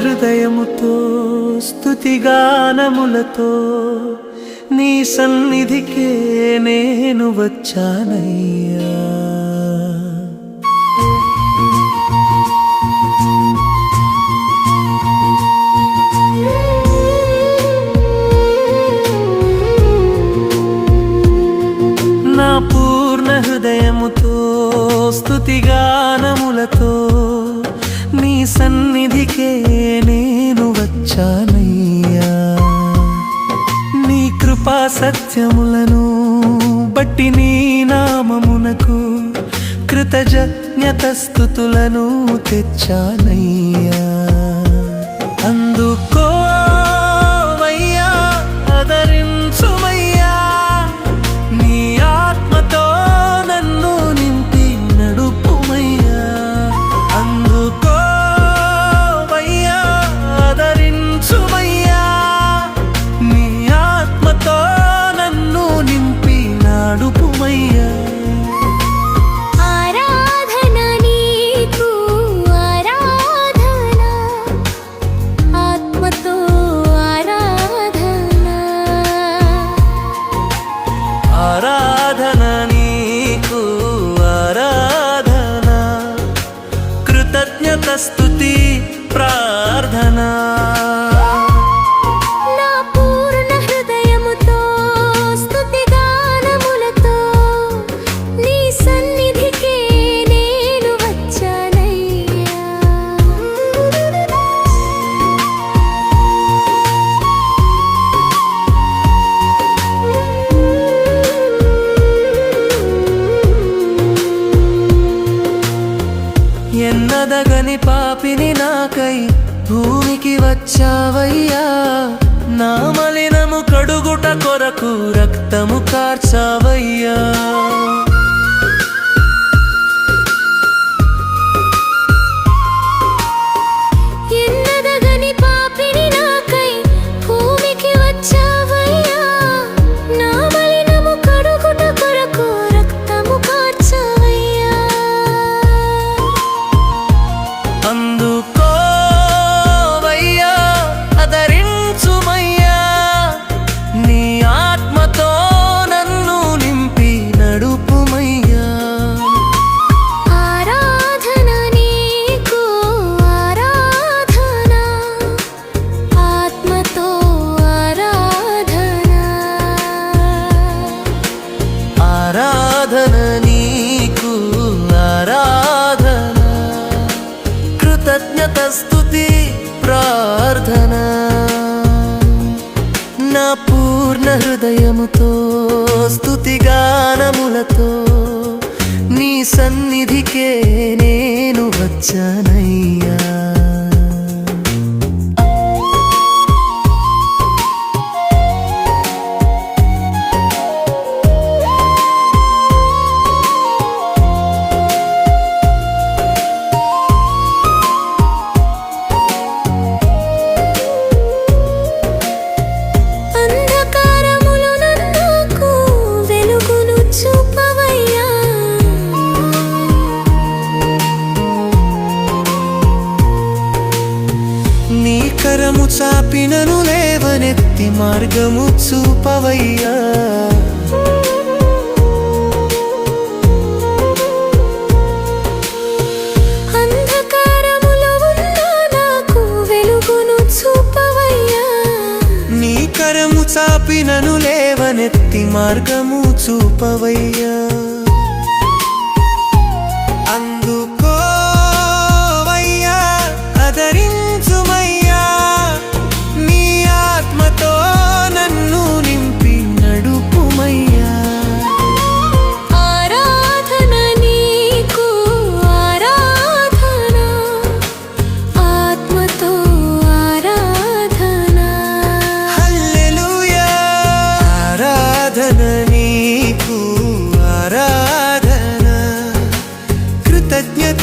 హృదయముతో స్థుతిగానములతో నీ సన్నిధికే నేను వచ్చానయ్యా. సత్యములను బట్టి నీ నామమునకు కృతజ్ఞత స్థుతులను తెచ్చానయ్యా. కృతజ్ఞత స్థుతి ప్రార్థనా. ఎన్నదగని పాపిని నాకై భూమికి వచ్చావయ్యా. నా మలినము కడుగుట కొరకు రక్తము కార్చావయ్యా. కృతజ్ఞత స్థుతి ప్రార్థన. నా పూర్ణ హృదయముతో స్థుతిగానములతో నీ సన్నిధికే నేను వచ్చనయ్యా. లేవనెత్తి మార్గము చూపవయ్యా. కరము చాపినను లేవనెత్తి మార్గము చూపవయ్యా.